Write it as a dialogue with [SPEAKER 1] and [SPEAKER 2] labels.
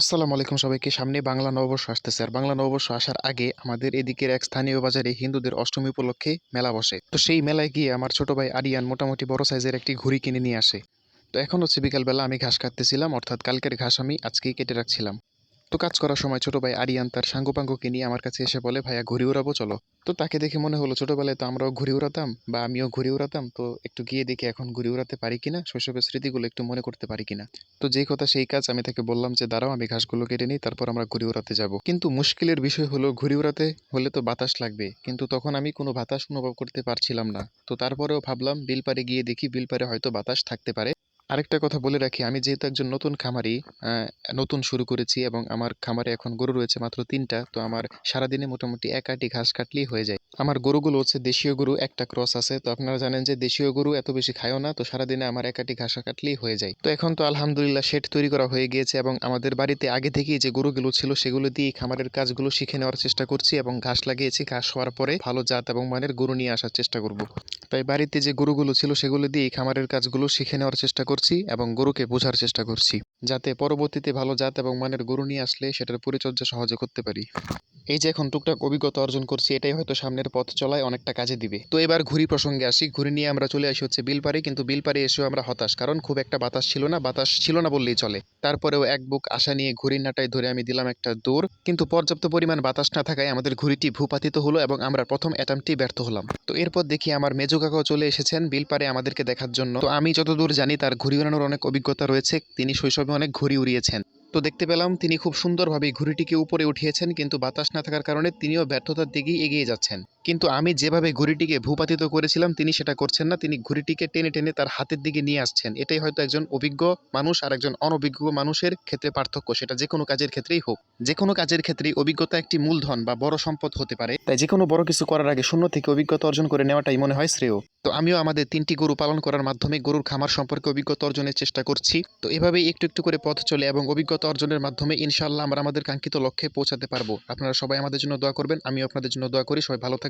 [SPEAKER 1] আসসালামু আলাইকুম সবাইকে। সামনে বাংলা নববর্ষ আসতেছে। আর বাংলা নববর্ষ আসার আগে আমাদের এদিকের এক স্থানীয় বাজারে হিন্দুদের অষ্টমী উপলক্ষে মেলা বসে। তো সেই মেলায় গিয়ে আমার ছোট ভাই আরিয়ান মোটামুটি বড় সাইজের একটি ঘুড়ি কিনে নিয়ে আসে। তো এখন হচ্ছে বিকালবেলা আমি ঘাস কাটতেছিলাম, অর্থাৎ কালকের ঘাস আমি আজকেই কেটে রাখছিলাম। তো কাজ করার সময় ছোট ভাই আরিয়ান তার সাঙ্গপাঙ্গকে নিয়ে আমার কাছে এসে বলে, ভাইয়া, ঘুড়ি উড়াবো, চলো। তো তাকে দেখে মনে হলো ছোটবেলায় তো আমরাও ঘুড়ি উড়াতাম বা আমিও ঘুড়ি উড়াতাম, তো একটু গিয়ে দেখি এখন ঘুড়ি উড়াতে পারি কিনা, শৈশবের স্মৃতিগুলো একটু মনে করতে পারি কিনা। তো যেই কথা সেই কাজ আমি তাকে বললাম যে, দাঁড়াও, আমি ঘাসগুলো কেটে নিই, তারপর আমরা ঘুড়ি উড়াতে যাব। কিন্তু মুশকিলের বিষয় হলো ঘুড়ি উড়াতে হলে তো বাতাস লাগবে, কিন্তু তখন আমি কোনো বাতাস অনুভব করতে পারছিলাম না। তো তারপরেও ভাবলাম বিলপারে গিয়ে দেখি বিলপারে হয়তো বাতাস থাকতে পারে। আরেকটা কথা বলে রাখি, আমি যেহেতু একজন নতুন খামারি নতুন শুরু করেছি এবং আমার খামারে এখন গরু রয়েছে মাত্র তিনটা, তো আমার সারাদিনে মোটামুটি এক আটি ঘাস কাটলেই হয়ে যায়। আমার গরুগুলো হচ্ছে দেশীয় গরু, একটা ক্রস আছে, তো আপনারা জানেন যে দেশীয় গরু এত বেশি খায়ও না, তো সারাদিনে আমার এক আটি ঘাস কাটলেই হয়ে যায়। তো এখন তো আলহামদুলিল্লাহ শেড তৈরি করা হয়ে গিয়েছে এবং আমাদের বাড়িতে আগে থেকেই যে গরুগুলো ছিল সেগুলো দিয়ে খামারের কাজগুলো শিখে নেওয়ার চেষ্টা করছি এবং ঘাস লাগিয়েছি, ঘাস হওয়ার পরে ভালো জাত এবং মানের গরু নিয়ে আসার চেষ্টা করব। তাই বাড়িতে যে গরুগুলো ছিল সেগুলো দিয়ে খামারের কাজগুলো শিখে নেওয়ার চেষ্টা করছি এবং গরুকে বোঝার চেষ্টা করছি, যাতে পরবর্তীতে ভালো জাত এবং মানের গরু নিয়ে আসলে সেটার পরিচর্যা সহজে করতে পারি। এই যে এখন টুকটাক অভিজ্ঞতা অর্জন করছি, এটাই হয়তো সামনের পথ চলায় অনেকটা কাজে দিবে। তো এবার ঘুরি প্রসঙ্গে আসি। ঘুরি নিয়ে আমরা চলে আসি হচ্ছে বিলপাড়ে, কিন্তু বিলপাড়ে এসেও আমরা হতাশ, কারণ খুব একটা বাতাস ছিল না, বাতাস ছিল না বললেই চলে। তারপরেও এক বুক আশা নিয়ে ঘুড়ির নাটায় ধরে আমি দিলাম একটা দৌড়, কিন্তু পর্যাপ্ত পরিমাণ বাতাস না থাকায় আমাদের ঘুড়িটি ভূপাতিত হলো এবং আমরা প্রথম অ্যাটাম্পটি ব্যর্থ হলাম। তো এরপর দেখি আমার মেজো কাকাও চলে এসেছেন বিলপাড়ে আমাদেরকে দেখার জন্য। তো আমি যতদূর জানি তার ঘুড়ি উড়ানোর অনেক অভিজ্ঞতা রয়েছে, তিনি শৈশবে অনেক ঘুরি উড়িয়েছেন। তো দেখতে পেলাম তিনি খুব সুন্দরভাবে ঘুড়িটিকে উপরে উঠিয়েছেন, কিন্তু বাতাস না থাকার কারণে তিনিও ব্যর্থতার দিকেই এগিয়ে যাচ্ছেন। কিন্তু আমি যেভাবে ঘুড়িটিকে ভূপাতিত করেছিলাম, তিনি সেটা করছেন না। তিনি ঘুড়িটিকে টেনে টেনে তার হাতের দিকে নিয়ে আসছেন। এটাই হয়তো একজন অভিজ্ঞ মানুষ আর একজন অনভিজ্ঞ মানুষের ক্ষেত্রে পার্থক্য। সেটা যে কোনো কাজের ক্ষেত্রেই হোক। যে কোনো কাজের ক্ষেত্রেই অভিজ্ঞতা একটি মূলধন বা বড় সম্পদ হতে পারে। তাই যে কোনো বড় কিছু করার আগে শূন্য থেকে অভিজ্ঞতা অর্জন করে নেওয়াটাই মনে হয় শ্রেয়। তো আমিও আমাদের তিনটি গরু পালন করার মাধ্যমে গরুর খামার সম্পর্কে অভিজ্ঞতা অর্জনের চেষ্টা করছি। তো এভাবেই একটু একটু করে পথ চলে এবং অভিজ্ঞতা অর্জনের মাধ্যমে ইনশাআল্লাহ আমরা আমাদের কাঙ্ক্ষিত লক্ষ্যে পৌঁছাতে পারব। আপনারা সবাই আমাদের জন্য দোয়া করবেন, আমিও আপনাদের জন্য দোয়া করি। সবাই ভালো